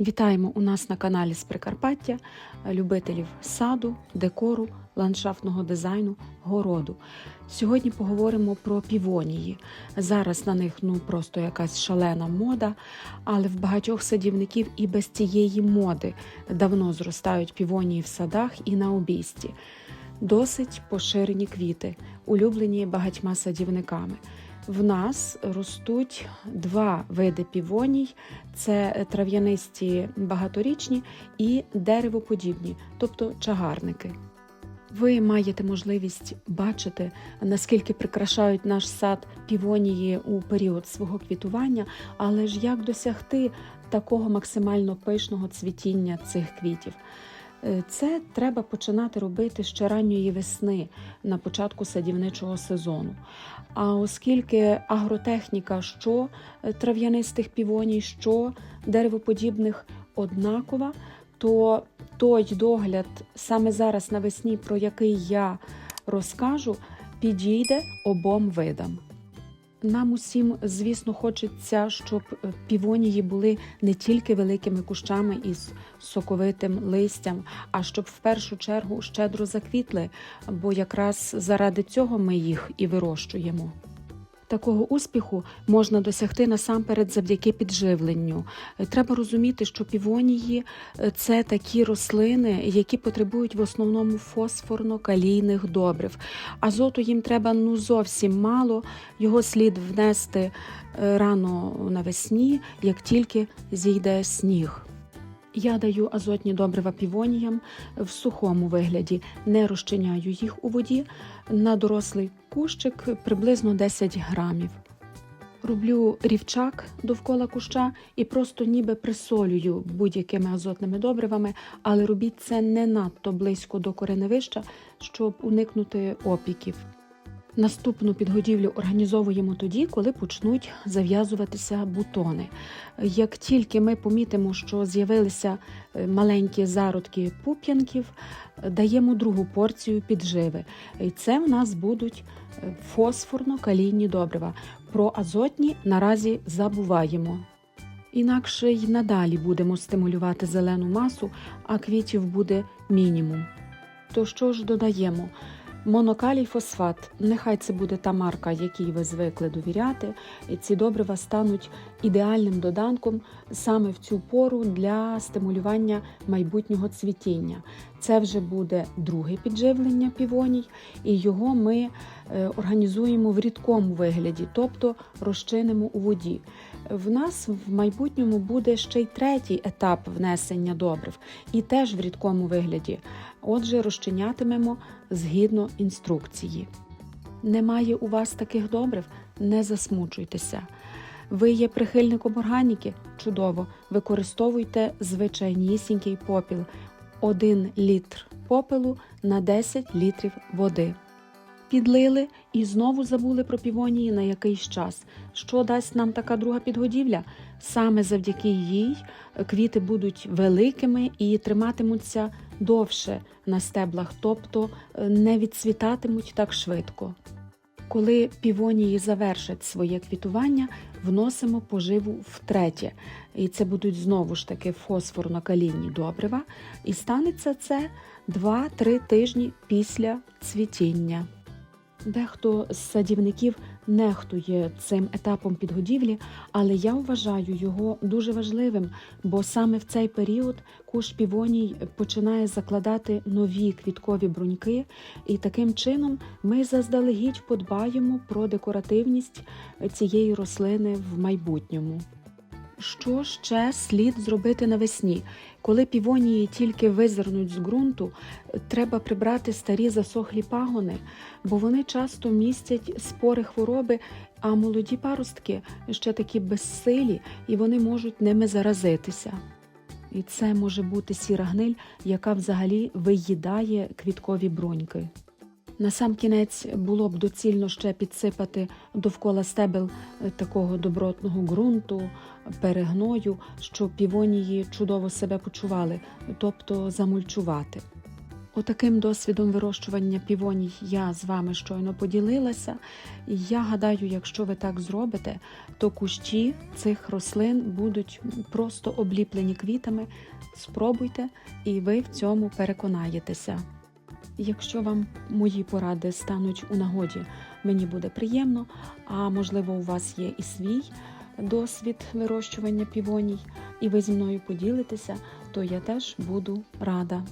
Вітаємо у нас на каналі з Прикарпаття любителів саду, декору, ландшафтного дизайну, городу. Сьогодні поговоримо про півонії. Зараз на них ну просто якась шалена мода, але в багатьох садівників і без цієї моди давно зростають півонії в садах і на обійсті. Досить поширені квіти, улюблені багатьма садівниками. В нас ростуть два види півоній: це трав'янисті багаторічні і деревоподібні, тобто чагарники. Ви маєте можливість бачити, наскільки прикрашають наш сад півонії у період свого квітування, але ж як досягти такого максимально пишного цвітіння цих квітів? Е, Це треба починати робити ще ранньої весни на початку садівничого сезону. А оскільки агротехніка що е, трав'янистих півоній, що деревоподібних однакова, то той догляд саме зараз навесні, про який я розкажу, підійде обом видам. Нам усім, звісно, хочеться, щоб е, півонії були не тільки великими кущами із соковитим листям, а щоб в першу чергу щедро заквітли, бо якраз заради цього ми їх і вирощуємо. Такого успіху можна досягти насамперед завдяки підживленню. Е, Треба розуміти, що півонії е, це такі рослини, які потребують в основному фосфорно-калійних добрив. Азоту їм треба ну зовсім мало. Його слід внести е, рано навесні, як тільки зійде сніг. Я даю азотні добрива півоніям в сухому вигляді, не розчиняю їх у воді на дорослий кущик приблизно 10 грамів. Роблю рівчак довкола куща і просто ніби присолюю будь-якими азотними добривами, але робіть це не надто близько до кореневища, щоб уникнути опіків. Наступну підгодівлю організовуємо тоді, коли почнуть зав'язуватися бутони. Як тільки ми помітимо, що з'явилися е, маленькі зародки пуп'янків, даємо другу порцію підживи. І це в нас будуть е, фосфорно-калійні добрива. Про азотні наразі забуваємо. Інакше й надалі будемо стимулювати зелену масу, а квітів буде мінімум. То що ж додаємо? Монокалій фосфат, нехай це буде та марка, якій ви звикли довіряти. Ці добрива стануть ідеальним доданком саме в цю пору для стимулювання майбутнього цвітіння. Це вже буде друге підживлення півоній, і його ми е, організуємо в рідкому вигляді, тобто розчинимо у воді. В нас в майбутньому буде ще й третій етап внесення добрив, і теж в рідкому вигляді. Отже, розчинятимемо згідно інструкції. Немає у вас таких добрив? Не засмучуйтеся. Ви є прихильником органіки? Чудово! Використовуйте звичайнісінький попіл 1 літр попелу на 10 літрів води. Підлили і знову забули про півонії на якийсь час. Що дасть нам така друга підгодівля? Саме завдяки їй квіти будуть великими і триматимуться довше на стеблах, тобто е, не відцвітатимуть так швидко. Коли півонії завершать своє квітування, вносимо поживу втретє. І це будуть знову ж таки фосфорно-калійні добрива. І станеться це 2-3 тижні після цвітіння. Дехто з садівників нехтує цим етапом підгодівлі, але я вважаю його дуже важливим, бо саме в цей період куш півоній починає закладати нові квіткові бруньки, і таким чином ми заздалегідь подбаємо про декоративність цієї рослини в майбутньому. Що ще слід зробити навесні? Коли півонії тільки визирнуть з ґрунту, треба прибрати старі засохлі пагони, бо вони часто містять спори хвороби, а молоді паростки ще такі безсилі і вони можуть ними заразитися. І це може бути сіра гниль, яка взагалі виїдає квіткові бруньки. На сам кінець було б доцільно ще підсипати довкола стебел е, такого добротного ґрунту, перегною, щоб півонії чудово себе почували, тобто замульчувати. Отаким досвідом вирощування півоній я з вами щойно поділилася. Я гадаю, якщо ви так зробите, то кущі цих рослин будуть просто обліплені квітами. Спробуйте, і ви в цьому переконаєтеся. Якщо вам мої поради стануть у нагоді, мені буде приємно. А можливо, у вас є і свій досвід вирощування півоній, і ви зі мною поділитеся, то я теж буду рада.